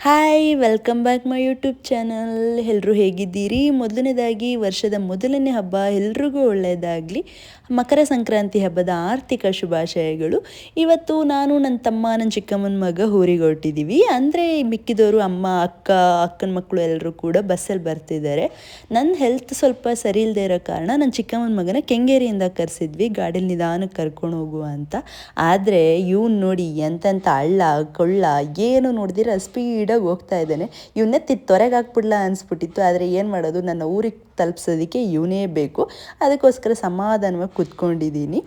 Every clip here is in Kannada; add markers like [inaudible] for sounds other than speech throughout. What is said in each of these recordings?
Hi welcome back my YouTube channel ಎಲ್ಲರೂ ಹೇಗಿದ್ದೀರಿ? ಮೊದಲನೇದಾಗಿ ವರ್ಷದ ಮೊದಲನೇ ಹಬ್ಬ ಎಲ್ರಿಗೂ ಒಳ್ಳೆಯದಾಗಲಿ. ಮಕರ ಸಂಕ್ರಾಂತಿ ಹಬ್ಬದ ಆರ್ಥಿಕ ಶುಭಾಶಯಗಳು. ಇವತ್ತು ನಾನು ನನ್ನ ತಮ್ಮ ನನ್ನ ಚಿಕ್ಕಮ್ಮನ ಮಗ ಊರಿಗೆ ಹೊರಟಿದ್ದೀವಿ ಅಂದರೆ ಮಿಕ್ಕಿದವರು ಅಮ್ಮ, ಅಕ್ಕ, ಅಕ್ಕನ ಮಕ್ಕಳು ಎಲ್ಲರೂ ಕೂಡ ಬಸ್ಸಲ್ಲಿ ಬರ್ತಿದ್ದಾರೆ. ನನ್ನ ಹೆಲ್ತ್ ಸ್ವಲ್ಪ ಸರಿ ಇಲ್ಲದೆ ಇರೋ ಕಾರಣ ನನ್ನ ಚಿಕ್ಕಮ್ಮನ ಮಗನ ಕೆಂಗೇರಿಯಿಂದ ಕರೆಸಿದ್ವಿ. ಗಾಡೀಲಿ ನಿಧಾನಕ್ಕೆ ಕರ್ಕೊಂಡು ಹೋಗುವ ಅಂತ. ಆದರೆ ಇವ್ನು ನೋಡಿ ಎಂತೆಂಥ ಹಳ್ಳ ಕೊಳ್ಳ, ಏನು ನೋಡಿದಿರ ಸ್ಪೀಡಾಗಿ ಹೋಗ್ತಾ ಇದ್ದಾನೆ. ಇವನ್ನೇ ತೊರೆಗೆ ಹಾಕ್ಬಿಡ್ಲಾ ಅನಿಸ್ಬಿಟ್ಟಿತ್ತು. ಆದರೆ ಏನು ಮಾಡೋದು? ನನ್ನ ಊರಿಗೆ ತಲುಪ್ಸೋದಕ್ಕೆ ಇವನೇ ಬೇಕು. ಅದಕ್ಕೋಸ್ಕರ ಸಮಾಧಾನವಾಗಿ ಕುತ್ಕೊಂಡಿದ್ದೀನಿ.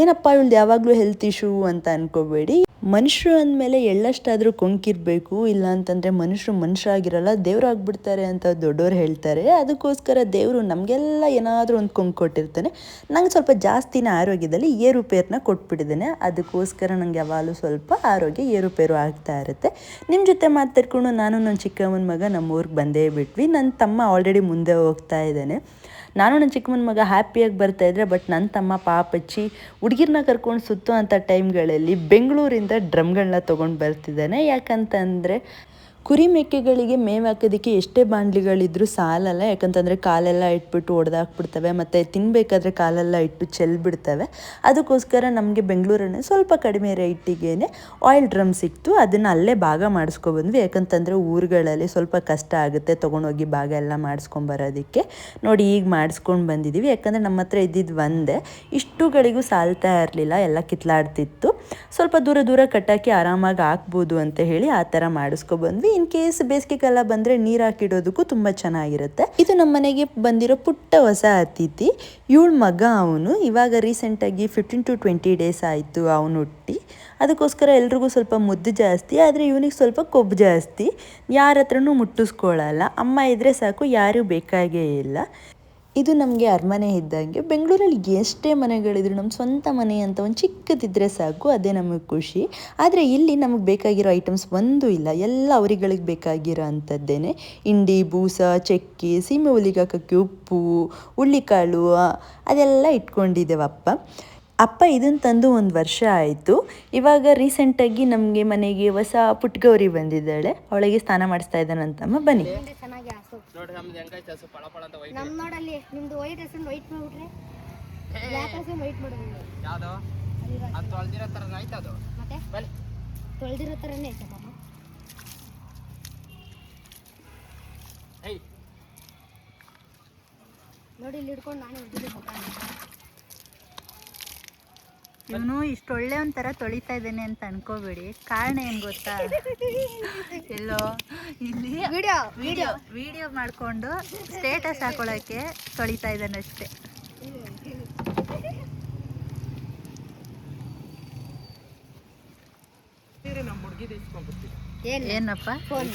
ಏನಪ್ಪ ಇವಳ್ದು ಯಾವಾಗಲೂ ಹೆಲ್ತ್ ಇಶ್ಯೂ ಅಂತ ಅನ್ಕೋಬೇಡಿ. ಮನುಷ್ಯರು ಅಂದಮೇಲೆ ಎಳ್ಳಷ್ಟಾದರೂ ಕೊಂಕಿರಬೇಕು. ಇಲ್ಲ ಅಂತಂದರೆ ಮನುಷ್ಯರು ಮನುಷ್ಯ ಆಗಿರಲ್ಲ ದೇವ್ರು ಆಗ್ಬಿಡ್ತಾರೆ ಅಂತ ದೊಡ್ಡವರು ಹೇಳ್ತಾರೆ. ಅದಕ್ಕೋಸ್ಕರ ದೇವರು ನಮಗೆಲ್ಲ ಏನಾದರೂ ಒಂದು ಕೊಂಕು ಕೊಟ್ಟಿರ್ತಾನೆ. ನಂಗೆ ಸ್ವಲ್ಪ ಜಾಸ್ತಿನ ಆರೋಗ್ಯದಲ್ಲಿ ಏರುಪೇರನ್ನ ಕೊಟ್ಬಿಟ್ಟಿದ್ದಾನೆ. ಅದಕ್ಕೋಸ್ಕರ ನಂಗೆ ಯಾವಾಗಲೂ ಸ್ವಲ್ಪ ಆರೋಗ್ಯ ಏರುಪೇರು ಆಗ್ತಾ ಇರುತ್ತೆ. ನಿಮ್ಮ ಜೊತೆ ಮಾತಾಡ್ಕೊಂಡು ನಾನು ನನ್ನ ಚಿಕ್ಕಮ್ಮನ ಮಗ ನಮ್ಮ ಊರಿಗೆ ಬಂದೇ ಬಿಟ್ವಿ. ನನ್ನ ತಮ್ಮ ಆಲ್ರೆಡಿ ಮುಂದೆ ಹೋಗ್ತಾ ಇದ್ದಾನೆ. ನಾನು ನನ್ನ ಚಿಕ್ಕಮ್ಮನ ಮಗ ಹ್ಯಾಪಿಯಾಗಿ ಬರ್ತಾ ಇದ್ರೆ ಬಟ್ ನನ್ನ ತಮ್ಮ ಪಾಪಚ್ಚಿ ಹುಡುಗಿರನ್ನ ಕರ್ಕೊಂಡು ಸುತ್ತೋ ಅಂಥ ಟೈಮ್ಗಳಲ್ಲಿ ಬೆಂಗಳೂರಿಂದ ಡ್ರಮ್ಗಳನ್ನ ತೊಗೊಂಡು ಬರ್ತಿದ್ದಾನೆ. ಯಾಕಂತಂದರೆ ಕುರಿ ಮೇಕೆಗಳಿಗೆ ಮೇವು ಹಾಕೋದಕ್ಕೆ ಎಷ್ಟೇ ಬಾಂಡ್ಲಿಗಳಿದ್ರೂ ಸಾಲಲ್ಲ, ಯಾಕಂತಂದರೆ ಕಾಲೆಲ್ಲ ಇಟ್ಬಿಟ್ಟು ಒಡೆದಾಕ್ಬಿಡ್ತವೆ, ಮತ್ತು ತಿನ್ನಬೇಕಾದ್ರೆ ಕಾಲೆಲ್ಲ ಇಟ್ಟು ಚೆಲ್ಬಿಡ್ತವೆ. ಅದಕ್ಕೋಸ್ಕರ ನಮಗೆ ಬೆಂಗಳೂರನ್ನೇ ಸ್ವಲ್ಪ ಕಡಿಮೆ ರೇಟಿಗೇನೆ ಆಯಿಲ್ ಡ್ರಮ್ ಸಿಕ್ತು ಅದನ್ನು ಅಲ್ಲೇ ಭಾಗ ಮಾಡಿಸ್ಕೊಬಂದ್ವಿ ಯಾಕಂತಂದರೆ ಊರುಗಳಲ್ಲಿ ಸ್ವಲ್ಪ ಕಷ್ಟ ಆಗುತ್ತೆ ತೊಗೊಂಡೋಗಿ ಭಾಗ ಎಲ್ಲ ಮಾಡಿಸ್ಕೊಂಬರೋದಕ್ಕೆ ನೋಡಿ, ಈಗ ಮಾಡಿಸ್ಕೊಂಡು ಬಂದಿದ್ದೀವಿ ಯಾಕಂದರೆ ನಮ್ಮ ಹತ್ರ ಇದ್ದಿದ್ದು ಒಂದೇ. ಇಷ್ಟುಗಳಿಗೂ ಸಾಲ್ತಾ ಇರಲಿಲ್ಲ, ಎಲ್ಲ ಕಿತ್ಲಾಡ್ತಿತ್ತು. ಸ್ವಲ್ಪ ದೂರ ದೂರ ಕಟ್ಟಾಕಿ ಆರಾಮಾಗಿ ಹಾಕ್ಬೋದು ಅಂತ ಹೇಳಿ ಆ ಥರ ಮಾಡಿಸ್ಕೊಬಂದ್ವಿ ಇನ್ ಕೇಸ್ ಬೇಸಿಗೆ ಕಾಲ ಬಂದರೆ ನೀರು ಹಾಕಿಡೋದಕ್ಕೂ ತುಂಬ ಚೆನ್ನಾಗಿರುತ್ತೆ. ಇದು ನಮ್ಮ ಮನೆಗೆ ಬಂದಿರೋ ಪುಟ್ಟ ಹೊಸ ಅತಿಥಿ, ಇವಳ ಮಗ ಅವನು. ಇವಾಗ ರೀಸೆಂಟಾಗಿ ಫಿಫ್ಟೀನ್ ಟು ಟ್ವೆಂಟಿ ಡೇಸ್ ಆಯಿತು ಅವನು ಹುಟ್ಟಿ. ಅದಕ್ಕೋಸ್ಕರ ಎಲ್ರಿಗೂ ಸ್ವಲ್ಪ ಮುದ್ದು ಜಾಸ್ತಿ, ಆದರೆ ಇವನಿಗೆ ಸ್ವಲ್ಪ ಕೊಬ್ಬು ಜಾಸ್ತಿ. ಯಾರ ಹತ್ರನೂ ಮುಟ್ಟಿಸ್ಕೊಳ್ಳಲ್ಲ ಅಮ್ಮ ಇದ್ದರೆ ಸಾಕು, ಯಾರೂ ಬೇಕಾಗೇ ಇಲ್ಲ. ಇದು ನಮಗೆ ಅರಮನೆ ಇದ್ದಂಗೆ ಬೆಂಗಳೂರಲ್ಲಿ ಎಷ್ಟೇ ಮನೆಗಳಿದ್ರು ನಮ್ಮ ಸ್ವಂತ ಮನೆ ಅಂತ ಒಂದು ಚಿಕ್ಕದಿದ್ದರೆ ಸಾಕು, ಅದೇ ನಮಗೆ ಖುಷಿ. ಆದರೆ ಇಲ್ಲಿ ನಮಗೆ ಬೇಕಾಗಿರೋ ಐಟಮ್ಸ್ ಒಂದೂ ಇಲ್ಲ. ಎಲ್ಲ ಅವರಿಗಳಿಗೆ ಬೇಕಾಗಿರೋ ಅಂಥದ್ದೇನೆ. ಇಂಡಿ ಬೂಸ, ಚಕ್ಕಿ, ಸೀಮೆ ಹುಲಿಗಾಕಕ್ಕೆ ಉಪ್ಪು, ಹುಳ್ಳಿಕಾಳು ಅದೆಲ್ಲ ಇಟ್ಕೊಂಡಿದ್ದೇವಪ್ಪ ಅಪ್ಪ. ಇದನ್ನು ತಂದು ಒಂದು ವರ್ಷ ಆಯಿತು. ಇವಾಗ ರೀಸೆಂಟಾಗಿ ನಮಗೆ ಮನೆಗೆ ಹೊಸ ಪುಟ್ಗೌರಿ ಬಂದಿದ್ದಾಳೆ. ಅವಳಿಗೆ ಸ್ನಾನ ಮಾಡಿಸ್ತಾ ಇದ್ದಾನಂತಮ್ಮ, ಬನ್ನಿ. ನೋಡ್ರಿ ನಮ್ದು ಹೆಂಗೈತೆ ಹಸು ಪಳ ಪಳ ಅಂತ ವೈಟ್ ನಮ್ ನೋಡಲ್ಲಿ ನಿಮ್ದು ವೈಟ್ ಹಸನ್ ವೈಟ್ ಮಾಡ್ಬಿಟ್ರೆ ಹಸನ್ ವೈಟ್ ಮಾಡೋದು ಯಾವ್ದು? ಅದು ತೊಳ್ದಿರೋ ಥರ ಆಯ್ತು ಅದು? ಮತ್ತೆ? ಬನ್ನಿ. ತೊಳ್ದಿರೋ ಥರನೇ ಐತೆ ಪಾಪ. ಏಯ್. ನೋಡಿ ಇಲ್ಲಿ ಹಿಡ್ಕೊಂಡು ನಾನು ಹಿಡಿದು ಇವನು ಇಷ್ಟು ಒಳ್ಳೆ ಒಂಥರ ತೊಳಿತಾ ಇದ್ದೇನೆ ಅಂತ ಅನ್ಕೋಬೇಡಿ. ಕಾರಣ ಏನ್ ಗೊತ್ತಾ? ಎಲ್ಲೋ? ಇಲ್ಲಿ ವಿಡಿಯೋ ವಿಡಿಯೋ ವಿಡಿಯೋ ಮಾಡ್ಕೊಂಡು ಸ್ಟೇಟಸ್ ಹಾಕೊಳಕ್ಕೆ ತೊಳಿತಾ ಇದ್ದಾನೆ ಅಷ್ಟೇ. ಏನಪ್ಪ? ಫೋನ್.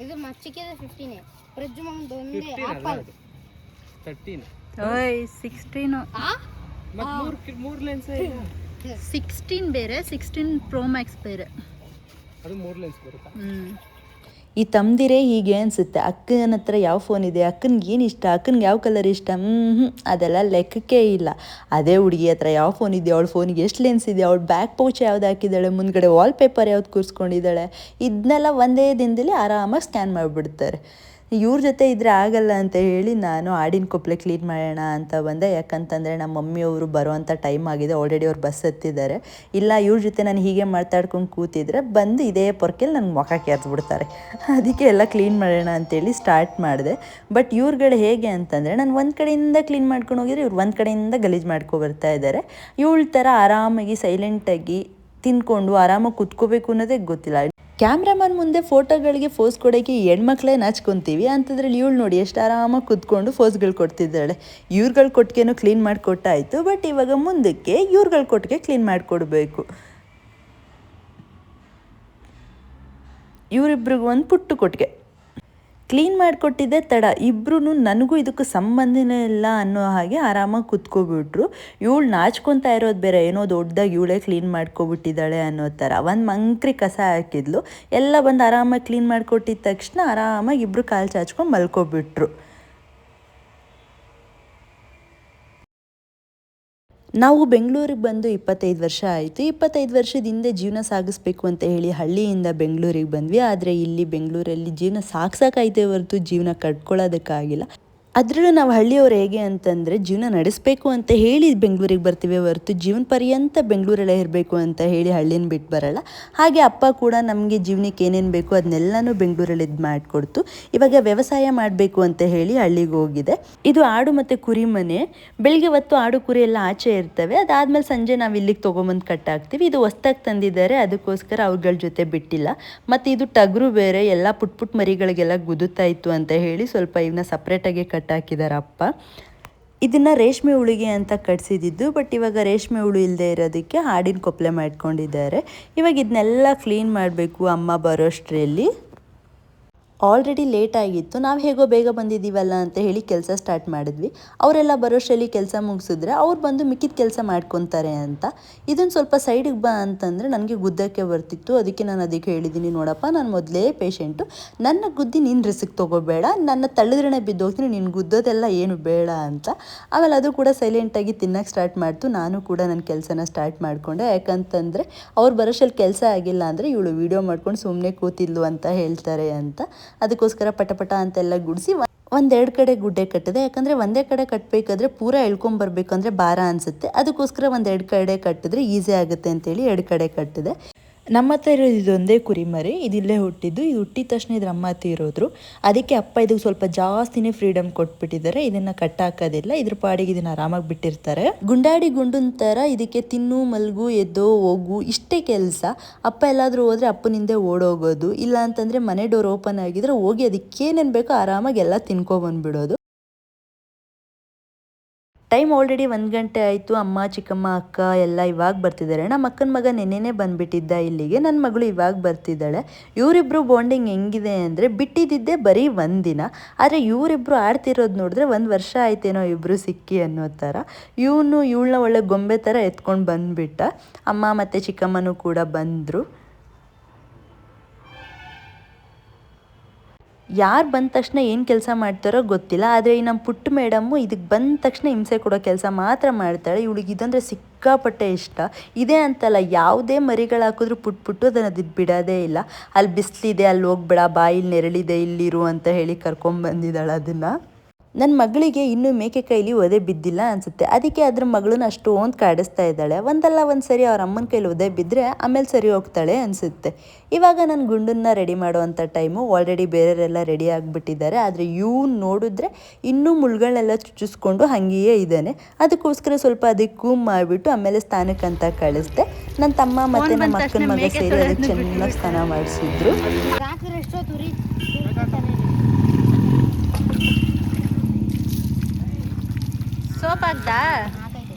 ಇದು ಮಚ್ಚಿಕ್ಕಿದೆ ಫಿಫ್ಟೀನೇ ಫ್ರಿಜ್ ಒಂದು ಒಂದೇ ಆಪಲ್ ತರ್ಟೀನ್ ಸಿಕ್ಸ್ಟೀನು ಮೂರು ಮೂರು ಲೆನ್ಸ್ ಸಿಕ್ಸ್ಟೀನ್ ಬೇರೆ ಸಿಕ್ಸ್ಟೀನ್ ಪ್ರೋ ಮ್ಯಾಕ್ಸ್ ಬೇರೆ. ಅದು ಮೂರು ಲೆನ್ಸ್ ಬರುತ್ತಾ? ಹ್ಮ್. ಈ ತಮ್ದಿರೇ ಹೀಗೆ ಅನಿಸುತ್ತೆ. ಅಕ್ಕನ ಹತ್ರ ಯಾವ ಫೋನ್ ಇದೆ ಅಕ್ಕನಿಗೆ ಏನು ಇಷ್ಟ ಅಕ್ಕನಿಗೆ ಯಾವ ಕಲರ್ ಇಷ್ಟ? ಹ್ಞೂ ಅದೆಲ್ಲ ಲೆಕ್ಕಕ್ಕೆ ಇಲ್ಲ. ಅದೇ ಹುಡುಗಿ ಹತ್ರ ಯಾವ ಫೋನ್ ಇದೆ ಅವಳ ಫೋನಿಗೆ ಎಷ್ಟು ಲೆನ್ಸ್ ಇದೆ ಅವಳ ಬ್ಯಾಕ್ ಪೌಚ್ ಯಾವ್ದು ಹಾಕಿದ್ದಾಳೆ ಮುಂದ್ಗಡೆ ವಾಲ್ ಪೇಪರ್ ಯಾವ್ದು ಕೂರಿಸ್ಕೊಂಡಿದ್ದಾಳೆ ಇದನ್ನೆಲ್ಲ ಒಂದೇ ದಿನದಲ್ಲಿ ಆರಾಮಾಗಿ ಸ್ಕ್ಯಾನ್ ಮಾಡಿಬಿಡ್ತಾರೆ. ಇವ್ರ ಜೊತೆ ಇದ್ರೆ ಆಗಲ್ಲ ಅಂತ ಹೇಳಿ ನಾನು ಆಡಿನ ಕೊಪ್ಪಲೆ ಕ್ಲೀನ್ ಮಾಡೋಣ ಅಂತ ಬಂದೆ. ಯಾಕಂತಂದರೆ ನಮ್ಮ ಮಮ್ಮಿಯವರು ಬರುವಂಥ ಟೈಮ್ ಆಗಿದೆ. ಆಲ್ರೆಡಿ ಅವ್ರು ಬಸ್ ಹತ್ತಿದ್ದಾರೆ. ಇಲ್ಲ, ಇವ್ರ ಜೊತೆ ನಾನು ಹೀಗೆ ಮಾತಾಡ್ಕೊಂಡು ಕೂತಿದ್ರೆ ಬಂದು ಇದೇ ಪೊರ್ಕೆಲ್ಲಿ ನನ್ನ ಮುಖ ಕೆರೆದ್ಬಿಡ್ತಾರೆ [laughs] ಅದಕ್ಕೆ ಎಲ್ಲ ಕ್ಲೀನ್ ಮಾಡೋಣ ಅಂತೇಳಿ ಸ್ಟಾರ್ಟ್ ಮಾಡಿದೆ. ಬಟ್ ಇವ್ರುಗಳು ಹೇಗೆ ಅಂತಂದರೆ ನಾನು ಒಂದು ಕಡೆಯಿಂದ ಕ್ಲೀನ್ ಮಾಡ್ಕೊಂಡು ಹೋಗಿದ್ರೆ ಇವ್ರು ಒಂದು ಕಡೆಯಿಂದ ಗಲೀಜು ಮಾಡ್ಕೊ ಬರ್ತಾ ಇದ್ದಾರೆ. ಇವಳ ಥರ ಆರಾಮಾಗಿ ಸೈಲೆಂಟಾಗಿ ತಿನ್ಕೊಂಡು ಆರಾಮಾಗಿ ಕುತ್ಕೋಬೇಕು ಅನ್ನೋದೇ ಗೊತ್ತಿಲ್ಲ. ಕ್ಯಾಮ್ರಾಮನ್ ಮುಂದೆ ಫೋಟೋಗಳಿಗೆ ಫೋಸ್ ಕೊಡೋಕ್ಕೆ ಹೆಣ್ಮಕ್ಳೇ ನಾಚ್ಕೊತೀವಿ. ಅಂಥದ್ರಲ್ಲಿ ಇವಳು ನೋಡಿ ಎಷ್ಟು ಆರಾಮಾಗಿ ಕೂತ್ಕೊಂಡು ಫೋಸ್ಗಳು ಕೊಡ್ತಿದ್ದಾಳೆ. ಇವ್ರುಗಳು ಕೊಟ್ಟಿಗೆನೂ ಕ್ಲೀನ್ ಮಾಡಿ ಕೊಟ್ಟಾಯಿತು. ಬಟ್ ಇವಾಗ ಮುಂದಕ್ಕೆ ಇವ್ರುಗಳು ಕೊಟ್ಟಿಗೆ ಕ್ಲೀನ್ ಮಾಡಿಕೊಡ್ಬೇಕು ಇವರಿಬ್ರಿಗೂ ಒಂದು ಪುಟ್ಟು ಕೊಟ್ಟಿಗೆ. ಕ್ಲೀನ್ ಮಾಡಿಕೊಟ್ಟಿದ್ದೆ ತಡ. ಇಬ್ರು ನನಗೂ ಇದಕ್ಕೆ ಸಂಬಂಧನೇ ಇಲ್ಲ ಅನ್ನೋ ಹಾಗೆ ಆರಾಮಾಗಿ ಕುತ್ಕೊಬಿಟ್ರು. ಇವಳು ನಾಚ್ಕೊತಾ ಇರೋದು ಬೇರೆ. ಏನೋ ದೊಡ್ಡದಾಗಿ ಇವಳೇ ಕ್ಲೀನ್ ಮಾಡ್ಕೊಬಿಟ್ಟಿದ್ದಾಳೆ ಅನ್ನೋ ಥರ. ಒಂದು ಮಂಕ್ರಿ ಕಸ ಹಾಕಿದ್ಲು. ಎಲ್ಲ ಬಂದು ಆರಾಮಾಗಿ ಕ್ಲೀನ್ ಮಾಡಿಕೊಟ್ಟಿದ ತಕ್ಷಣ ಆರಾಮಾಗಿ ಇಬ್ಬರು ಕಾಲು ಚಾಚ್ಕೊಂಡು ಮಲ್ಕೊಬಿಟ್ರು. ನಾವು ಬೆಂಗಳೂರಿಗೆ ಬಂದು ಇಪ್ಪತ್ತೈದು ವರ್ಷ ಆಯಿತು. ಇಪ್ಪತ್ತೈದು ವರ್ಷದ ಹಿಂದೆ ಜೀವನ ಸಾಗಿಸ್ಬೇಕು ಅಂತ ಹೇಳಿ ಹಳ್ಳಿಯಿಂದ ಬೆಂಗಳೂರಿಗೆ ಬಂದ್ವಿ. ಆದರೆ ಇಲ್ಲಿ ಬೆಂಗಳೂರಲ್ಲಿ ಜೀವನ ಸಾಕ್ಸಾಕೈತೆ ಹೊರತು ಜೀವನ ಕಟ್ಕೊಳ್ಳೋದಕ್ಕಾಗಿಲ್ಲ. ಅದರಲ್ಲೂ ನಾವು ಹಳ್ಳಿಯವರು ಹೇಗೆ ಅಂತಂದರೆ ಜೀವನ ನಡೆಸಬೇಕು ಅಂತ ಹೇಳಿ ಬೆಂಗಳೂರಿಗೆ ಬರ್ತೀವಿ ಹೊರತು ಜೀವನ ಪರ್ಯಂತ ಬೆಂಗಳೂರಲ್ಲೇ ಇರಬೇಕು ಅಂತ ಹೇಳಿ ಹಳ್ಳಿನ ಬಿಟ್ಟು ಬರಲ್ಲ. ಹಾಗೆ ಅಪ್ಪ ಕೂಡ ನಮಗೆ ಜೀವನಕ್ಕೆ ಏನೇನು ಬೇಕು ಅದನ್ನೆಲ್ಲನೂ ಬೆಂಗಳೂರಲ್ಲಿ ಇದು ಮಾಡಿಕೊಡ್ತು. ಇವಾಗ ವ್ಯವಸಾಯ ಮಾಡಬೇಕು ಅಂತ ಹೇಳಿ ಹಳ್ಳಿಗೆ ಹೋಗಿದೆ. ಇದು ಆಡು ಮತ್ತು ಕುರಿ ಮನೆ. ಬೆಳಿಗ್ಗೆ ಹೊತ್ತು ಆಡು ಕುರಿ ಎಲ್ಲ ಆಚೆ ಇರ್ತವೆ. ಅದಾದಮೇಲೆ ಸಂಜೆ ನಾವು ಇಲ್ಲಿಗೆ ತೊಗೊಂಬಂದು ಕಟ್ಟಾಕ್ತೀವಿ. ಇದು ಹೊಸ್ದಾಗಿ ತಂದಿದ್ದಾರೆ. ಅದಕ್ಕೋಸ್ಕರ ಅವ್ರಗಳ ಜೊತೆ ಬಿಟ್ಟಿಲ್ಲ. ಮತ್ತು ಇದು ಟಗರು ಬೇರೆ. ಎಲ್ಲ ಪುಟ್ ಪುಟ್ ಮರಿಗಳಿಗೆಲ್ಲ ಗುದುತ್ತಾ ಇತ್ತು ಅಂತ ಹೇಳಿ ಸ್ವಲ್ಪ ಇವನ್ನ ಸಪ್ರೇಟಾಗಿ ಕಟ್ಟಾಕಿದ್ದಾರೆ ಅಪ್ಪ. ಇದನ್ನು ರೇಷ್ಮೆ ಹುಳಿಗೆ ಅಂತ ಕಟ್ಸಿದ್ದು ಬಟ್ ಇವಾಗ ರೇಷ್ಮೆ ಹುಳು ಇಲ್ಲದೆ ಇರೋದಕ್ಕೆ ಹಾಡಿನ ಕೊಪ್ಪಲೆ ಮಾಡ್ಕೊಂಡಿದ್ದಾರೆ. ಇವಾಗ ಇದನ್ನೆಲ್ಲ ಕ್ಲೀನ್ ಮಾಡಬೇಕು ಅಮ್ಮ ಬರೋಷ್ಟ್ರಲ್ಲಿ ಆಲ್ರೆಡಿ ಲೇಟ್ ಆಗಿತ್ತು. ನಾವು ಹೇಗೋ ಬೇಗ ಬಂದಿದ್ದೀವಲ್ಲ ಅಂತ ಹೇಳಿ ಕೆಲಸ ಸ್ಟಾರ್ಟ್ ಮಾಡಿದ್ವಿ. ಅವರೆಲ್ಲ ಬರೋಷ್ಟರಲ್ಲಿ ಕೆಲಸ ಮುಗಿಸಿದ್ರೆ ಅವ್ರು ಬಂದು ಮಿಕ್ಕಿದ ಕೆಲಸ ಮಾಡ್ಕೊತಾರೆ ಅಂತ. ಇದನ್ನು ಸ್ವಲ್ಪ ಸೈಡಿಗೆ ಬಾ ಅಂತಂದರೆ ನನಗೆ ಗುದ್ದಕ್ಕೆ ಬರ್ತಿತ್ತು. ಅದಕ್ಕೆ ನಾನು ಅದಕ್ಕೆ ಹೇಳಿದ್ದೀನಿ ನೋಡಪ್ಪ, ನಾನು ಮೊದಲೇ ಪೇಷೆಂಟು ನನ್ನ ಗುದ್ದಿ ನೀನು ರಿಸ್ಕ್ ತೊಗೋಬೇಡ. ನನ್ನ ತಳ್ಳಿದ್ರೇ ಬಿದ್ದೋಗ್ತೀನಿ ನೀನು ಗುದ್ದೋದೆಲ್ಲ ಏನು ಬೇಡ ಅಂತ. ಆಮೇಲೆ ಅದು ಕೂಡ ಸೈಲೆಂಟಾಗಿ ತಿನ್ನಕ್ಕೆ ಸ್ಟಾರ್ಟ್ ಮಾಡ್ತು. ನಾನು ಕೂಡ ನನ್ನ ಕೆಲಸನ ಸ್ಟಾರ್ಟ್ ಮಾಡಿಕೊಂಡೆ. ಯಾಕಂತಂದರೆ ಅವ್ರು ಬರೋಷ್ಟಲ್ಲಿ ಕೆಲಸ ಆಗಿಲ್ಲ ಅಂದರೆ ಇವಳು ವೀಡಿಯೋ ಮಾಡ್ಕೊಂಡು ಸುಮ್ಮನೆ ಕೂತಿದ್ಲು ಅಂತ ಹೇಳ್ತಾರೆ ಅಂತ. ಅದಕ್ಕೋಸ್ಕರ ಪಟ ಪಟ ಅಂತೆಲ್ಲ ಗುಡಿಸಿ ಒಂದೆರಡು ಕಡೆ ಗುಡ್ಡೆ ಕಟ್ಟಿದೆ. ಯಾಕಂದರೆ ಒಂದೇ ಕಡೆ ಕಟ್ಟಬೇಕಾದ್ರೆ ಪೂರ ಎಳ್ಕೊಂಬರ್ಬೇಕಂದ್ರೆ ಭಾರ ಅನಿಸುತ್ತೆ. ಅದಕ್ಕೋಸ್ಕರ ಒಂದೆರಡು ಕಡೆ ಕಟ್ಟಿದ್ರೆ ಈಸಿ ಆಗುತ್ತೆ ಅಂತೇಳಿ ಎರಡು ಕಡೆ ಕಟ್ಟಿದೆ. ನಮ್ಮ ಹತ್ರ ಇರೋದು ಇದೊಂದೇ ಕುರಿಮರಿ ಇದಿಲ್ಲೇ ಹುಟ್ಟಿದ್ದು. ಇದು ಹುಟ್ಟಿದ ತಕ್ಷಣ ಇದ್ರ ಅಮ್ಮ ತೀರೋದ್ರು ಅದಕ್ಕೆ ಅಪ್ಪ ಇದಕ್ಕೆ ಸ್ವಲ್ಪ ಜಾಸ್ತಿನೇ ಫ್ರೀಡಮ್ ಕೊಟ್ಬಿಟ್ಟಿದ್ದಾರೆ. ಇದನ್ನ ಕಟ್ಟಾಕೋದಿಲ್ಲ ಇದ್ರ ಪಾಡಿಗೆ ಇದನ್ನ ಆರಾಮಾಗಿ ಬಿಟ್ಟಿರ್ತಾರೆ. ಗುಂಡಾಡಿ ಗುಂಡನ್ ತರ ಇದಕ್ಕೆ ತಿನ್ನು, ಮಲ್ಗು, ಎದ್ದೋ, ಹೋಗು, ಇಷ್ಟೇ ಕೆಲಸ. ಅಪ್ಪ ಎಲ್ಲಾದರೂ ಹೋದ್ರೆ ಅಪ್ಪನಿಂದೆ ಓಡೋಗೋದು. ಇಲ್ಲ ಅಂತಂದ್ರೆ ಮನೆ ಡೋರ್ ಓಪನ್ ಆಗಿದ್ರೆ ಹೋಗಿ ಅದಕ್ಕೇನೇನು ಬೇಕೋ ಆರಾಮಾಗಿ ಎಲ್ಲ ತಿನ್ಕೊಬಂದ್ಬಿಡೋದು ಟೈಮ್ ಆಲ್ರೆಡಿ ಒಂದು ಗಂಟೆ ಆಯಿತು, ಅಮ್ಮ, ಚಿಕ್ಕಮ್ಮ, ಅಕ್ಕ ಎಲ್ಲ ಇವಾಗ ಬರ್ತಿದ್ದಾರೆ. ನಮ್ಮ ಅಕ್ಕನ ಮಗ ನೆನ್ನೆನೇ ಬಂದ್ಬಿಟ್ಟಿದ್ದ ಇಲ್ಲಿಗೆ. ನನ್ನ ಮಗಳು ಇವಾಗ ಬರ್ತಿದ್ದಾಳೆ. ಇವರಿಬ್ಬರು ಬಾಂಡಿಂಗ್ ಹೆಂಗಿದೆ ಅಂದರೆ ಬಿಟ್ಟಿದ್ದೆ ಬರೀ ಒಂದಿನ ಆದರೆ ಇವರಿಬ್ಬರು ಆಡ್ತಿರೋದು ನೋಡಿದ್ರೆ ಒಂದು ವರ್ಷ ಆಯ್ತೇನೋ ಇಬ್ಬರು ಸಿಕ್ಕಿ ಅನ್ನೋ ಥರ. ಇವನು ಇವಳನ್ನ ಒಳ್ಳೆ ಗೊಂಬೆ ಥರ ಎತ್ಕೊಂಡು ಬಂದುಬಿಟ್ಟ. ಅಮ್ಮ ಮತ್ತು ಚಿಕ್ಕಮ್ಮನೂ ಕೂಡ ಬಂದರು. ಯಾರು ಬಂದ ತಕ್ಷಣ ಏನು ಕೆಲಸ ಮಾಡ್ತಾರೋ ಗೊತ್ತಿಲ್ಲ, ಆದರೆ ಈ ನಮ್ಮ ಪುಟ್ಟ ಮೇಡಮ್ಮು ಇದಕ್ಕೆ ಬಂದ ತಕ್ಷಣ ಹಿಂಸೆ ಕೊಡೋ ಕೆಲಸ ಮಾತ್ರ ಮಾಡ್ತಾಳೆ. ಇವಳಿಗೆ ಇದಂದರೆ ಸಿಕ್ಕಾಪಟ್ಟೆ ಇಷ್ಟ. ಇದೇ ಅಂತಲ್ಲ, ಯಾವುದೇ ಮರಿಗಳು ಹಾಕಿದ್ರು ಪುಟ್ ಪುಟ್ಟು ಅದನ್ನು ಅದು ಬಿಡೋದೇ ಇಲ್ಲ. ಅಲ್ಲಿ ಬಿಸಿಲಿದೆ ಅಲ್ಲಿ ಹೋಗ್ಬೇಡ, ಬಾಯಿಲಿ ನೆರಳಿದೆ, ಇಲ್ಲಿರು ಅಂತ ಹೇಳಿ ಕರ್ಕೊಂಬಂದಿದ್ದಾಳೆ ಅದನ್ನು. ನನ್ನ ಮಗಳಿಗೆ ಇನ್ನೂ ಮೇಕೆ ಕೈಲಿ ಒದೆ ಬಿದ್ದಿಲ್ಲ ಅನಿಸುತ್ತೆ. ಅದಕ್ಕೆ ಅದ್ರ ಮಗಳನ್ನ ಅಷ್ಟೊಂದು ಕಾಡಿಸ್ತಾ ಇದ್ದಾಳೆ. ಒಂದಲ್ಲ ಒಂದು ಸರಿ ಅವ್ರ ಅಮ್ಮನ ಕೈಲಿ ಒದೆ ಬಿದ್ದರೆ ಆಮೇಲೆ ಸರಿ ಹೋಗ್ತಾಳೆ ಅನಿಸುತ್ತೆ. ಇವಾಗ ನನ್ನ ಗುಂಡನ್ನ ರೆಡಿ ಮಾಡುವಂಥ ಟೈಮು ಆಲ್ರೆಡಿ ಬೇರೆಯವರೆಲ್ಲ ರೆಡಿ ಆಗಿಬಿಟ್ಟಿದ್ದಾರೆ. ಆದರೆ ಇವ್ನು ನೋಡಿದ್ರೆ ಇನ್ನೂ ಮುಳ್ಗಳನ್ನೆಲ್ಲ ಚುಚ್ಚಿಸ್ಕೊಂಡು ಹಾಗೆಯೇ ಇದ್ದಾನೆ. ಅದಕ್ಕೋಸ್ಕರ ಸ್ವಲ್ಪ ಅದಕ್ಕೆ ಕೂಮ್ ಮಾಡಿಬಿಟ್ಟು ಆಮೇಲೆ ಸ್ನಾನಕ್ಕಂತ ಕಳಿಸ್ದೆ. ನನ್ನ ತಮ್ಮ ಮತ್ತು ನಮ್ಮ ಅಕ್ಕನ ಮಗ ಸೇರಿ ಅದಕ್ಕೆ ಚೆನ್ನಾಗಿ ಸ್ನಾನ ಮಾಡಿಸಿದ್ರು. ಸೋಪ್ ಆಗ್ದಾ ಹಾಕೈತೆ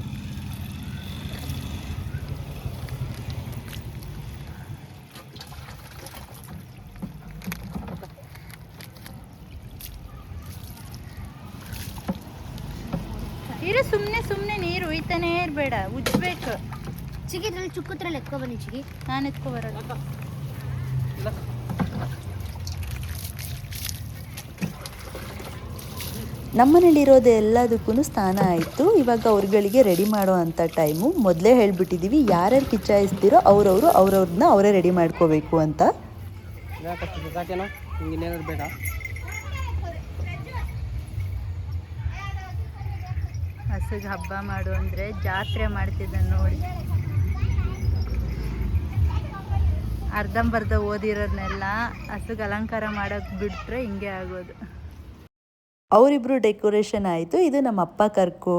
ಇರು ಸುಮ್ಮನೆ ಸುಮ್ಮನೆ ನೀರು ಉಯ್ತಾನೆ ಇರಬೇಡ ಉಜ್ಬೇಕು ಚಿಗಿದ್ರಲ್ಲಿ ಚುಕ್ಕದ್ರಲ್ಲಿ ಎತ್ಕೊ ಬನ್ನಿ ಚಿಗಿ. ನಾನು ಎತ್ಕೊ ಬರೋದು. ನಮ್ಮನೇಲಿರೋದು ಎಲ್ಲದಕ್ಕೂ ಸ್ನಾನ ಆಯಿತು. ಇವಾಗ ಅವ್ರುಗಳಿಗೆ ರೆಡಿ ಮಾಡೋ ಅಂಥ ಟೈಮು ಮೊದಲೇ ಹೇಳ್ಬಿಟ್ಟಿದ್ದೀವಿ ಯಾರ್ಯಾರು ಕಿಚ್ಚಾಯಿಸ್ತಿರೋ ಅವ್ರವರು ಅವ್ರವ್ರನ್ನ ಅವರೇ ರೆಡಿ ಮಾಡ್ಕೋಬೇಕು ಅಂತ. ಬೇಡ ಹಸುಗೆ ಹಬ್ಬ ಮಾಡು ಅಂದರೆ ಜಾತ್ರೆ ಮಾಡ್ತಿದ್ದ ನೋಡಿ. ಅರ್ಧಂಬರ್ಧ ಓದಿರೋದ್ನೆಲ್ಲ ಹಸುಗೆ ಅಲಂಕಾರ ಮಾಡೋಕೆ ಬಿಟ್ಟರೆ ಹಿಂಗೆ ಆಗೋದು. ಅವರಿಬ್ಬರು ಡೆಕೋರೇಷನ್ ಆಯಿತು. ಇದು ನಮ್ಮ ಅಪ್ಪ ಕರ್ಕೊ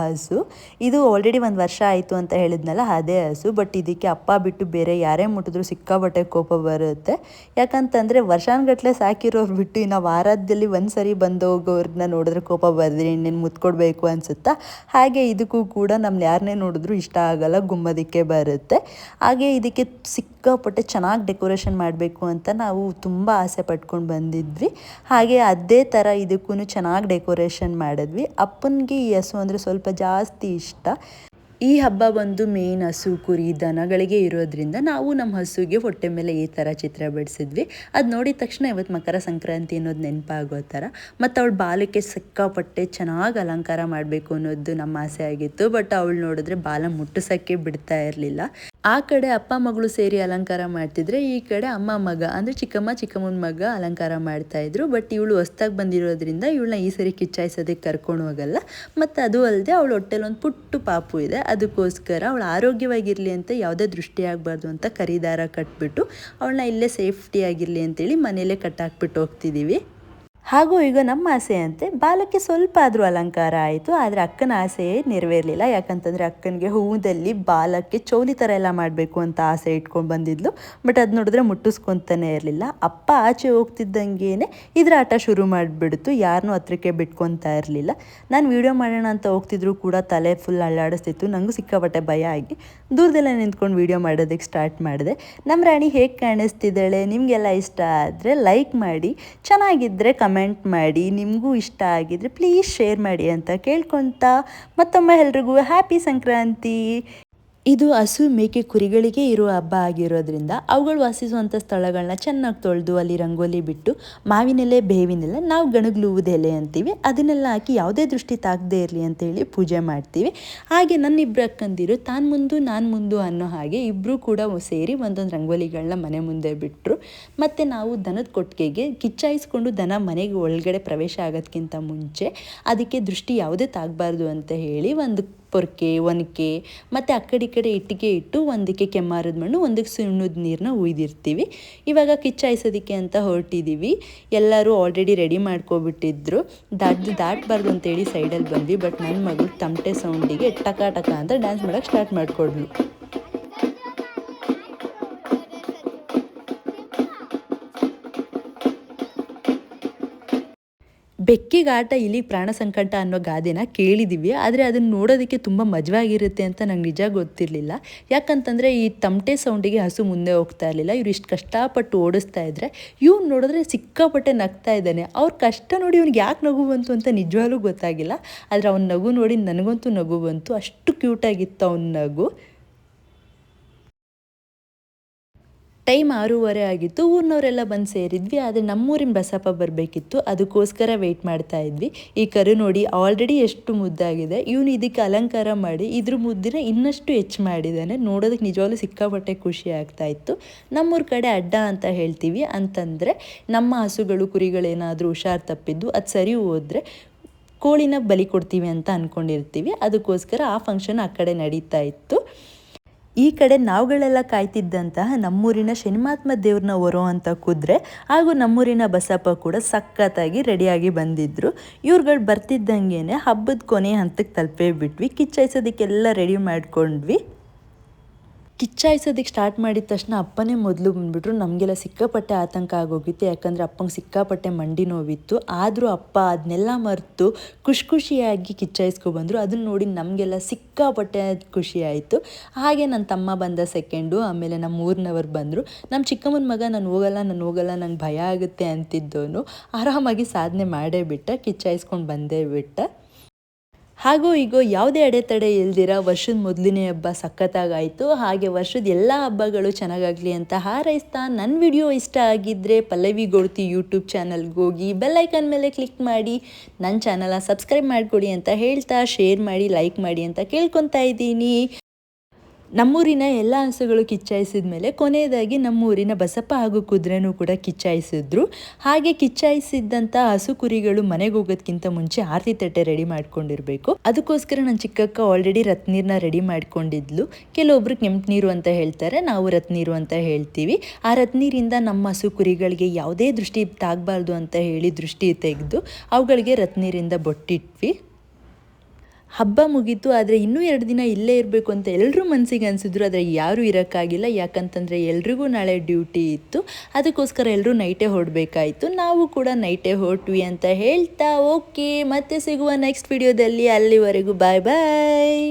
ಹಸು. ಇದು ಆಲ್ರೆಡಿ ಒಂದು ವರ್ಷ ಆಯಿತು ಅಂತ ಹೇಳಿದ್ನಲ್ಲ, ಅದೇ ಹಸು. ಬಟ್ ಇದಕ್ಕೆ ಅಪ್ಪ ಬಿಟ್ಟು ಬೇರೆ ಯಾರೇ ಮುಟ್ಟಿದ್ರು ಸಿಕ್ಕಾಬಟ್ಟೆ ಕೋಪ ಬರುತ್ತೆ. ಯಾಕಂತಂದರೆ ವರ್ಷಾನ್ಗಟ್ಲೆ ಸಾಕಿರೋರು ಬಿಟ್ಟು ಇನ್ನು ವಾರದಲ್ಲಿ ಒಂದು ಸರಿ ಬಂದು ಹೋಗೋರನ್ನ ನೋಡಿದ್ರೆ ಕೋಪ ಬರ್ದಿ, ಇನ್ನೇನು ಮುತ್ಕೊಡ್ಬೇಕು ಅನಿಸುತ್ತಾ? ಹಾಗೆ ಇದಕ್ಕೂ ಕೂಡ ನಮ್ಮ ಯಾರನ್ನೇ ನೋಡಿದ್ರು ಇಷ್ಟ ಆಗಲ್ಲ, ಗುಮ್ಮದಿಕ್ಕೆ ಬರುತ್ತೆ. ಹಾಗೆ ಇದಕ್ಕೆ ಸಿಕ್ಕ ಸಿಕ್ಕಾಪಟ್ಟೆ ಚೆನ್ನಾಗಿ ಡೆಕೋರೇಷನ್ ಮಾಡಬೇಕು ಅಂತ ನಾವು ತುಂಬ ಆಸೆ ಪಟ್ಕೊಂಡು ಬಂದಿದ್ವಿ. ಹಾಗೆ ಅದೇ ಥರ ಇದಕ್ಕೂ ಚೆನ್ನಾಗಿ ಡೆಕೋರೇಷನ್ ಮಾಡಿದ್ವಿ. ಅಪ್ಪನಿಗೆ ಈ ಹಸು ಅಂದರೆ ಸ್ವಲ್ಪ ಜಾಸ್ತಿ ಇಷ್ಟ. ಈ ಹಬ್ಬ ಬಂದು ಮೇನ್ ಹಸು, ಕುರಿ, ದನಗಳಿಗೆ ಇರೋದ್ರಿಂದ ನಾವು ನಮ್ಮ ಹಸುಗೆ ಹೊಟ್ಟೆ ಮೇಲೆ ಈ ಥರ ಚಿತ್ರ ಬಿಡಿಸಿದ್ವಿ. ಅದು ನೋಡಿದ ತಕ್ಷಣ ಇವತ್ತು ಮಕರ ಸಂಕ್ರಾಂತಿ ಅನ್ನೋದು ನೆನಪಾಗೋ ಥರ. ಮತ್ತು ಅವಳು ಬಾಲಕ್ಕೆ ಸಿಕ್ಕಾಪಟ್ಟೆ ಚೆನ್ನಾಗಿ ಅಲಂಕಾರ ಮಾಡಬೇಕು ಅನ್ನೋದು ನಮ್ಮ ಆಸೆ ಆಗಿತ್ತು. ಬಟ್ ಅವಳು ನೋಡಿದ್ರೆ ಬಾಲ ಮುಟ್ಟಿಸೋಕ್ಕೆ ಬಿಡ್ತಾ ಇರಲಿಲ್ಲ. ಆ ಕಡೆ ಅಪ್ಪ ಮಗಳು ಸೇರಿ ಅಲಂಕಾರ ಮಾಡ್ತಿದ್ರೆ ಈ ಕಡೆ ಅಮ್ಮ ಮಗ, ಅಂದರೆ ಚಿಕ್ಕಮ್ಮ ಚಿಕ್ಕಮ್ಮನ ಮಗ ಅಲಂಕಾರ ಮಾಡ್ತಾ ಇದ್ರು. ಬಟ್ ಇವಳು ಹೊಸ್ದಾಗಿ ಬಂದಿರೋದ್ರಿಂದ ಇವಳನ್ನ ಈ ಸರಿ ಕಿಚ್ಚಾಯಿಸೋದಕ್ಕೆ ಕರ್ಕೊಂಡು ಹೋಗಲ್ಲ. ಮತ್ತು ಅದು ಅಲ್ಲದೆ ಅವಳು ಹೊಟ್ಟೆಲಿ ಒಂದು ಪುಟ್ಟು ಪಾಪು ಇದೆ. ಅದಕ್ಕೋಸ್ಕರ ಅವಳು ಆರೋಗ್ಯವಾಗಿರಲಿ ಅಂತ ಯಾವುದೇ ದೃಷ್ಟಿ ಆಗಬಾರ್ದು ಅಂತ ಕರಿದಾರ ಕಟ್ಬಿಟ್ಟು ಅವಳನ್ನ ಇಲ್ಲೇ ಸೇಫ್ಟಿ ಆಗಿರಲಿ ಅಂತೇಳಿ ಮನೆಯಲ್ಲೇ ಕಟ್ಟಾಕ್ಬಿಟ್ಟು ಹೋಗ್ತಿದ್ದೀವಿ ಹಾಗೂ ಈಗ ನಮ್ಮ ಆಸೆ ಅಂತೆ ಬಾಲಕ್ಕೆ ಸ್ವಲ್ಪ ಆದರೂ ಅಲಂಕಾರ ಆಯಿತು, ಆದರೆ ಅಕ್ಕನ ಆಸೆಯೇ ನೆರವೇರಲಿಲ್ಲ. ಯಾಕಂತಂದರೆ ಅಕ್ಕನಿಗೆ ಹೂದಲ್ಲಿ ಬಾಲಕ್ಕೆ ಚೌಲಿ ಥರ ಎಲ್ಲ ಮಾಡಬೇಕು ಅಂತ ಆಸೆ ಇಟ್ಕೊಂಡು ಬಂದಿದ್ಲು. ಬಟ್ ಅದು ನೋಡಿದ್ರೆ ಮುಟ್ಟಿಸ್ಕೊತಾನೆ ಇರಲಿಲ್ಲ. ಅಪ್ಪ ಆಚೆ ಹೋಗ್ತಿದ್ದಂಗೆ ಇದರ ಆಟ ಶುರು ಮಾಡಿಬಿಡ್ತು. ಯಾರನ್ನೂ ಹತ್ರಕ್ಕೆ ಬಿಟ್ಕೊತಾ ಇರಲಿಲ್ಲ. ನಾನು ವೀಡಿಯೋ ಮಾಡೋಣ ಅಂತ ಹೋಗ್ತಿದ್ರು ಕೂಡ ತಲೆ ಫುಲ್ ಅಲ್ಲಾಡಿಸ್ತಿತ್ತು. ನನಗೂ ಸಿಕ್ಕಾಪಟ್ಟೆ ಭಯ ಆಗಿ ದೂರದಲ್ಲೇ ನಿಂತ್ಕೊಂಡು ವೀಡಿಯೋ ಮಾಡೋದಕ್ಕೆ ಸ್ಟಾರ್ಟ್ ಮಾಡಿದೆ. ನಮ್ಮ ರಾಣಿ ಹೇಗೆ ಕಾಣಿಸ್ತಿದ್ದಾಳೆ? ನಿಮಗೆಲ್ಲ ಇಷ್ಟ ಆದರೆ ಲೈಕ್ ಮಾಡಿ. ಚೆನ್ನಾಗಿದ್ದರೆ ಕಮೆಂಟ್ ಮಾಡಿ ನಿಮಗೂ ಇಷ್ಟ ಆಗಿದ್ರೆ ಪ್ಲೀಸ್ ಶೇರ್ ಮಾಡಿ ಅಂತ ಕೇಳ್ಕೊತ ಮತ್ತೊಮ್ಮೆ ಎಲ್ರಿಗೂ ಹ್ಯಾಪಿ ಸಂಕ್ರಾಂತಿ. ಇದು ಹಸು ಮೇಕೆ ಕುರಿಗಳಿಗೆ ಇರುವ ಹಬ್ಬ ಆಗಿರೋದ್ರಿಂದ ಅವುಗಳು ವಾಸಿಸುವಂಥ ಸ್ಥಳಗಳನ್ನ ಚೆನ್ನಾಗಿ ತೊಳೆದು ಅಲ್ಲಿ ರಂಗೋಲಿ ಬಿಟ್ಟು ಮಾವಿನೆಲೆ, ಬೇವಿನೆಲೆ ನಾವು ಗಣಗ್ಲುವುದ ಎಲೆ ಅಂತೀವಿ. ಅದನ್ನೆಲ್ಲ ಹಾಕಿ ಯಾವುದೇ ದೃಷ್ಟಿ ತಾಗದೇ ಇರಲಿ ಅಂತೇಳಿ ಪೂಜೆ ಮಾಡ್ತೀವಿ. ಹಾಗೆ ನನ್ನ ಇಬ್ಬರು ಅಕ್ಕಂದಿರು ತಾನು ಮುಂದು, ನಾನು ಮುಂದು ಅನ್ನೋ ಹಾಗೆ ಇಬ್ಬರು ಕೂಡ ಸೇರಿ ಒಂದೊಂದು ರಂಗೋಲಿಗಳನ್ನ ಮನೆ ಮುಂದೆ ಬಿಟ್ಟರು ಮತ್ತು ನಾವು ದನದ ಕೊಟ್ಟಿಗೆಗೆ ಕಿಚ್ಚಾಯಿಸ್ಕೊಂಡು ದನ ಮನೆಗೆ ಒಳಗಡೆ ಪ್ರವೇಶ ಆಗೋದಕ್ಕಿಂತ ಮುಂಚೆ ಅದಕ್ಕೆ ದೃಷ್ಟಿ ಯಾವುದೇ ತಾಗಬಾರ್ದು ಅಂತ ಹೇಳಿ ಒಂದು ಪೊರ್ಕೆ ಒನಕೆ ಮತ್ತು ಆ ಕಡೆ ಈ ಕಡೆ ಇಟ್ಟಿಗೆ ಇಟ್ಟು ಒಂದಕ್ಕೆ ಕೆಮ್ಮಾರದ ಮಣ್ಣು, ಒಂದಕ್ಕೆ ಸುಣ್ಣದ ನೀರನ್ನ ಉಯ್ದಿರ್ತೀವಿ. ಇವಾಗ ಕಿಚ್ಚಾಯಿಸೋದಕ್ಕೆ ಅಂತ ಹೊರಟಿದ್ದೀವಿ ಎಲ್ಲರೂ ಆಲ್ರೆಡಿ ರೆಡಿ ಮಾಡ್ಕೊಬಿಟ್ಟಿದ್ರು. ದಾಟ್ದು ದಾಟಬಾರ್ದು ಅಂತೇಳಿ ಸೈಡಲ್ಲಿ ಬಂದ್ವಿ ಬಟ್ ನನ್ನ ಮಗಳು ತಮಟೆ ಸೌಂಡಿಗೆ ಟಕ ಟಕ ಅಂತ ಡ್ಯಾನ್ಸ್ ಮಾಡೋಕ್ಕೆ ಸ್ಟಾರ್ಟ್ ಮಾಡಿಕೊಡ್ಲು. ಬೆಕ್ಕಿಗಾಟ ಇಲ್ಲಿ ಪ್ರಾಣ ಸಂಕಟ ಅನ್ನೋ ಗಾದೆನ ಕೇಳಿದ್ದೀವಿ ಆದರೆ ಅದನ್ನು ನೋಡೋದಕ್ಕೆ ತುಂಬ ಮಜವಾಗಿರುತ್ತೆ ಅಂತ ನಂಗೆ ನಿಜ ಗೊತ್ತಿರಲಿಲ್ಲ. ಯಾಕಂತಂದರೆ ಈ ತಮಟೆ ಸೌಂಡಿಗೆ ಹಸು ಮುಂದೆ ಹೋಗ್ತಾ ಇರಲಿಲ್ಲ. ಇವ್ರು ಇಷ್ಟು ಕಷ್ಟಪಟ್ಟು ಓಡಿಸ್ತಾ ಇದ್ರೆ ಇವ್ನು ನೋಡಿದ್ರೆ ಸಿಕ್ಕಾಪಟ್ಟೆ ನಗ್ತಾ ಇದ್ದಾನೆ. ಅವ್ರ ಕಷ್ಟ ನೋಡಿ ಇವ್ನಿಗೆ ಯಾಕೆ ನಗು ಬಂತು ಅಂತ ನಿಜವಾಗ್ಲೂ ಗೊತ್ತಾಗಿಲ್ಲ. ಆದರೆ ಅವ್ನ ನಗು ನೋಡಿ ನನಗಂತೂ ನಗು ಬಂತು. ಅಷ್ಟು ಕ್ಯೂಟಾಗಿತ್ತು ಅವ್ನ ನಗು. ಟೈಮ್ ಆರೂವರೆ ಆಗಿತ್ತು, ಊರಿನವರೆಲ್ಲ ಬಂದು ಸೇರಿದ್ವಿ, ಆದರೆ ನಮ್ಮೂರಿನ ಬಸಪ್ಪ ಬರಬೇಕಿತ್ತು, ಅದಕ್ಕೋಸ್ಕರ ವೆಯ್ಟ್ ಮಾಡ್ತಾ ಇದ್ವಿ. ಈ ಕರು ನೋಡಿ ಆಲ್ರೆಡಿ ಎಷ್ಟು ಮುದ್ದಾಗಿದೆ, ಇವನು ಇದಕ್ಕೆ ಅಲಂಕಾರ ಮಾಡಿ, ಇದ್ರ ಮುದ್ದಿನ ಇನ್ನಷ್ಟು ಹೆಚ್ಚು ಮಾಡಿದ್ದಾನೆ ನೋಡೋದಕ್ಕೆ ನಿಜವಾಗ್ಲೂ ಸಿಕ್ಕಾಪಟ್ಟೆ ಖುಷಿ ಆಗ್ತಾ ಇತ್ತು. ನಮ್ಮೂರ ಕಡೆ ಅಡ್ಡ ಅಂತ ಹೇಳ್ತೀವಿ, ಅಂತಂದರೆ ನಮ್ಮ ಹಸುಗಳು, ಕುರಿಗಳೇನಾದರೂ ಹುಷಾರು ತಪ್ಪಿದ್ದು, ಅದು ಸರಿ ಹೋದರೆ ಕೋಳಿನ ಬಲಿ ಕೊಡ್ತೀವಿ ಅಂತ ಅಂದ್ಕೊಂಡಿರ್ತೀವಿ ಅದಕ್ಕೋಸ್ಕರ ಆ ಫಂಕ್ಷನ್ ಆ ಕಡೆ ನಡೀತಾ ಇತ್ತು. ಈ ಕಡೆ ನಾವುಗಳೆಲ್ಲ ಕಾಯ್ತಿದ್ದಂತಹ ನಮ್ಮೂರಿನ ಶನಿಮಾತ್ಮ ದೇವ್ರನ್ನ ಹೊರೋ ಅಂತ ಕುದ್ರೆ ಹಾಗೂ ನಮ್ಮೂರಿನ ಬಸಪ್ಪ ಕೂಡ ಸಖತ್ತಾಗಿ ರೆಡಿಯಾಗಿ ಬಂದಿದ್ರು. ಇವ್ರುಗಳು ಬರ್ತಿದ್ದಂಗೆ ಹಬ್ಬದ ಕೊನೆ ಹಂತಕ್ಕೆ ತಲುಪೇ ಬಿಟ್ವಿ. ಕಿಚ್ಚಾಯಿಸೋದಕ್ಕೆಲ್ಲ ರೆಡಿ ಮಾಡ್ಕೊಂಡ್ವಿ. ಕಿಚ್ಚಾಯಿಸೋದಕ್ಕೆ ಸ್ಟಾರ್ಟ್ ಮಾಡಿದ ತಕ್ಷಣ ಅಪ್ಪನೇ ಮೊದಲು ಬಂದುಬಿಟ್ರು. ನಮಗೆಲ್ಲ ಸಿಕ್ಕಾಪಟ್ಟೆ ಆತಂಕ ಆಗೋಗಿತ್ತು. ಯಾಕಂದರೆ ಅಪ್ಪಂಗೆ ಸಿಕ್ಕಾಪಟ್ಟೆ ಮಂಡಿ ನೋವಿತ್ತು. ಆದರೂ ಅಪ್ಪ ಅದನ್ನೆಲ್ಲ ಮರೆತು ಖುಷಿ ಖುಷಿಯಾಗಿ ಕಿಚ್ಚಾಯಿಸ್ಕೊಬಂದರು ಅದನ್ನ ನೋಡಿ ನಮಗೆಲ್ಲ ಸಿಕ್ಕಾಪಟ್ಟೆ ಖುಷಿ ಆಯಿತು. ಹಾಗೆ ನನ್ನ ತಮ್ಮ ಬಂದ ಸೆಕೆಂಡು ಆಮೇಲೆ ನಮ್ಮ ಊರಿನವರು ಬಂದರು. ನಮ್ಮ ಚಿಕ್ಕಮ್ಮನ ಮಗ, ನಾನು ಹೋಗಲ್ಲ ನಾನು ಹೋಗಲ್ಲ, ನಂಗೆ ಭಯ ಆಗುತ್ತೆ ಅಂತಿದ್ದವನು ಆರಾಮಾಗಿ ಸಾಧನೆ ಮಾಡೇ ಬಿಟ್ಟ, ಕಿಚ್ಚಾಯಿಸ್ಕೊಂಡು ಬಂದೇ ಬಿಟ್ಟ. ಹಾಗೂ ಈಗ ಯಾವುದೇ ಅಡೆತಡೆ ಇಲ್ದಿರ ವರ್ಷದ ಮೊದಲನೇ ಹಬ್ಬ ಸಖತ್ತಾಗಾಯಿತು. ಹಾಗೆ ವರ್ಷದ ಎಲ್ಲ ಹಬ್ಬಗಳು ಚೆನ್ನಾಗಾಗಲಿ ಅಂತ ಹಾರೈಸ್ತಾ ನನ್ನ ವಿಡಿಯೋ ಇಷ್ಟ ಆಗಿದ್ದರೆ ಪಲ್ಲವಿ ಗೋಡ್ತಿ ಯೂಟ್ಯೂಬ್ ಚಾನಲ್ಗೆ ಹೋಗಿ ಬೆಲ್ಲೈಕನ್ ಮೇಲೆ ಕ್ಲಿಕ್ ಮಾಡಿ ನನ್ನ ಚಾನಲ ಸಬ್ಸ್ಕ್ರೈಬ್ ಮಾಡಿಕೊಡಿ ಅಂತ ಹೇಳ್ತಾ, ಶೇರ್ ಮಾಡಿ, ಲೈಕ್ ಮಾಡಿ ಅಂತ ಕೇಳ್ಕೊತಾ ಇದ್ದೀನಿ. ನಮ್ಮೂರಿನ ಎಲ್ಲ ಹಸುಗಳು ಕಿಚ್ಚಾಯಿಸಿದ ಮೇಲೆ ಕೊನೆಯದಾಗಿ ನಮ್ಮೂರಿನ ಬಸಪ್ಪ ಹಾಗೂ ಕುದುರೆನೂ ಕೂಡ ಕಿಚ್ಚಾಯಿಸಿದ್ರು. ಹಾಗೆ ಕಿಚ್ಚಾಯಿಸಿದ್ದಂಥ ಹಸು ಕುರಿಗಳು ಮನೆಗೆ ಹೋಗೋದಕ್ಕಿಂತ ಮುಂಚೆ ಆರತಿ ತಟ್ಟೆ ರೆಡಿ ಮಾಡ್ಕೊಂಡಿರಬೇಕು. ಅದಕ್ಕೋಸ್ಕರ ನನ್ನ ಚಿಕ್ಕಕ್ಕ ಆಲ್ರೆಡಿ ರತ್ನೀರನ್ನ ರೆಡಿ ಮಾಡ್ಕೊಂಡಿದ್ಲು. ಕೆಲವೊಬ್ರು ಕೆಂಪು ನೀರು ಅಂತ ಹೇಳ್ತಾರೆ, ನಾವು ರತ್ನೀರು ಅಂತ ಹೇಳ್ತೀವಿ. ಆ ರತ್ನೀರಿಂದ ನಮ್ಮ ಹಸು ಕುರಿಗಳಿಗೆ ಯಾವುದೇ ದೃಷ್ಟಿ ತಾಗಬಾರ್ದು ಅಂತ ಹೇಳಿ ದೃಷ್ಟಿ ತೆಗೆದು, ಅವುಗಳಿಗೆ ರತ್ನೀರಿಂದ ಬೊಟ್ಟಿಟ್ವಿ. ಹಬ್ಬ ಮುಗೀತು, ಆದರೆ ಇನ್ನೂ ಎರಡು ದಿನ ಇಲ್ಲೇ ಇರಬೇಕು ಅಂತ ಎಲ್ಲರೂ ಮನಸ್ಸಿಗೆ ಅನಿಸಿದ್ರು. ಆದರೆ ಯಾರೂ ಇರೋಕ್ಕಾಗಿಲ್ಲ. ಯಾಕಂತಂದರೆ ಎಲ್ರಿಗೂ ನಾಳೆ ಡ್ಯೂಟಿ ಇತ್ತು. ಅದಕ್ಕೋಸ್ಕರ ಎಲ್ಲರೂ ನೈಟೇ ಹೊರಡಬೇಕಾಯಿತು. ನಾವು ಕೂಡ ನೈಟೇ ಹೊರಟ್ವಿ ಅಂತ ಹೇಳ್ತಾ, ಓಕೆ, ಮತ್ತೆ ಸಿಗುವ ನೆಕ್ಸ್ಟ್ ವಿಡಿಯೋದಲ್ಲಿ. ಅಲ್ಲಿವರೆಗೂ ಬಾಯ್ ಬಾಯ್.